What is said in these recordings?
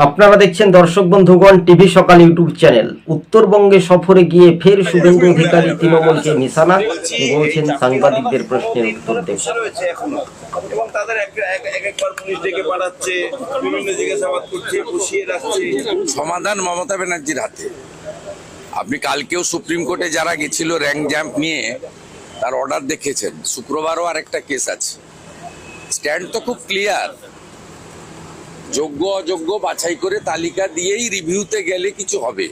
আপনারা দেখছেন দর্শক বন্ধুগণ টিভি সকাল ইউটিউব চ্যানেল। উত্তরবঙ্গে সফরে গিয়ে ফের শুভেন্দু অধিকারী তৃণমূলকে নিশানা বলছেন সাংবাদিকদের প্রশ্নের উত্তর দেব। সমস্যা রয়েছে এখনও। এবং তাদের এক এক- এক একবার পুলিশ ডেকে পাঠাচ্ছে বিভিন্ন জিজ্ঞাসাবাদ করছে বসিয়ে রাখছে। সমাধান মমতা ব্যানার্জির হাতে। আপনি কালকেও সুপ্রিম কোর্টে যারা গেছিল র্যাঙ্ক জ্যাম্প নিয়ে তার অর্ডার দেখেছেন। শুক্রবারও আরেকটা কেস আছে। স্ট্যান্ড তো খুব ক্লিয়ার। যোগ্য অযোগ্য বাছাই করে তালিকা দিয়েই রিভিউতে গেলে কিছু হবে।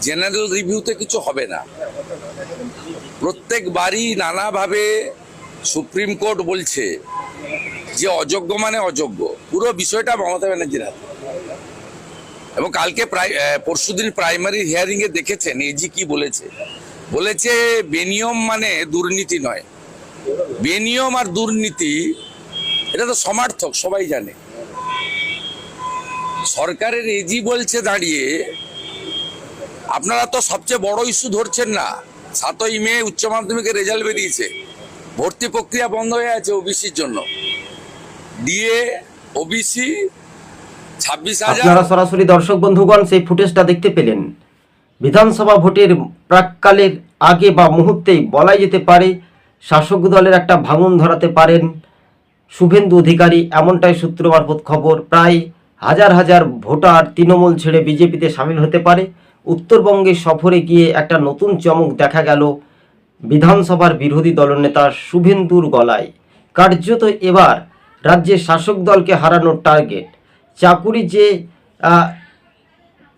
জেনারেল রিভিউতে কিছু হবে না। প্রত্যেকবারই নানাভাবে সুপ্রিম কোর্ট বলছে যে অযোগ্য মানে অযোগ্য। পুরো বিষয়টা মমতা ব্যানার্জির হাতে। এবং কালকে প্রায় পরশুদিন প্রাইমারি হিয়ারিং এ দেখেছেন, এজি কি বলেছে? বলেছে বেনিয়ম মানে দুর্নীতি নয়। বেনিয়ম আর দুর্নীতি, এটা তো সমার্থক, সবাই জানে। সরকারের এজি বলছে দাঁড়িয়ে, আপনারা তো সবচেয়ে বড় ইস্যু ধরছেন না। সাতই মে উচ্চ মাধ্যমিকের রেজাল্ট বেরিয়েছে। ভর্তি প্রক্রিয়া বন্ধ হয়ে আছে ওবিসির জন্য। ডিএ, ওবিসি, ছাব্বিশ আপনারা সরাসরি দর্শক বন্ধুগণ সেই ফুটেজটা দেখতে পেলেন। বিধানসভা ভোটের প্রাককালের আগে বা মুহূর্তেই বলাই যেতে পারে, শাসক দলের একটা ভাঙন ধরাতে পারেন। শুভেন্দু অধিকারী, এমনটাই সূত্র মারফত খবর। প্রায় হাজার হাজার ভোটার তৃণমূল ছেড়ে বিজেপিতে সামিল হতে পারে। উত্তরবঙ্গে সফরে গিয়ে একটা নতুন চমক দেখা গেল বিধানসভার বিরোধী দলনেতা শুভেন্দুর গলায়। কার্যত এবার রাজ্যের শাসক দলকে হারানোর টার্গেট। চাকুরি যে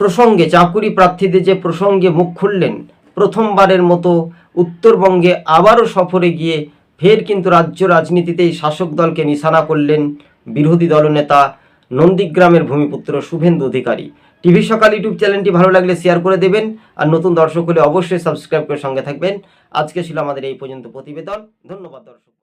প্রসঙ্গে, চাকুরি প্রার্থীদের যে প্রসঙ্গে মুখ খুললেন প্রথমবারের মতো উত্তরবঙ্গে আবারও সফরে গিয়ে ফের কিন্তু রাজ্য রাজনীতিতেই শাসক দলকে নিশানা করলেন বিরোধী দলনেতা নন্দীগ্রামের ভূমিপুত্র শুভেন্দু অধিকারী। টিভি সকাল ইউটিউব চ্যানেলটি ভালো লাগলে শেয়ার করে দেবেন আর নতুন দর্শক হলে অবশ্যই সাবস্ক্রাইব করে সঙ্গে থাকবেন। আজকে ছিল আমাদের এই পর্যন্ত প্রতিবেদন। ধন্যবাদ দর্শক।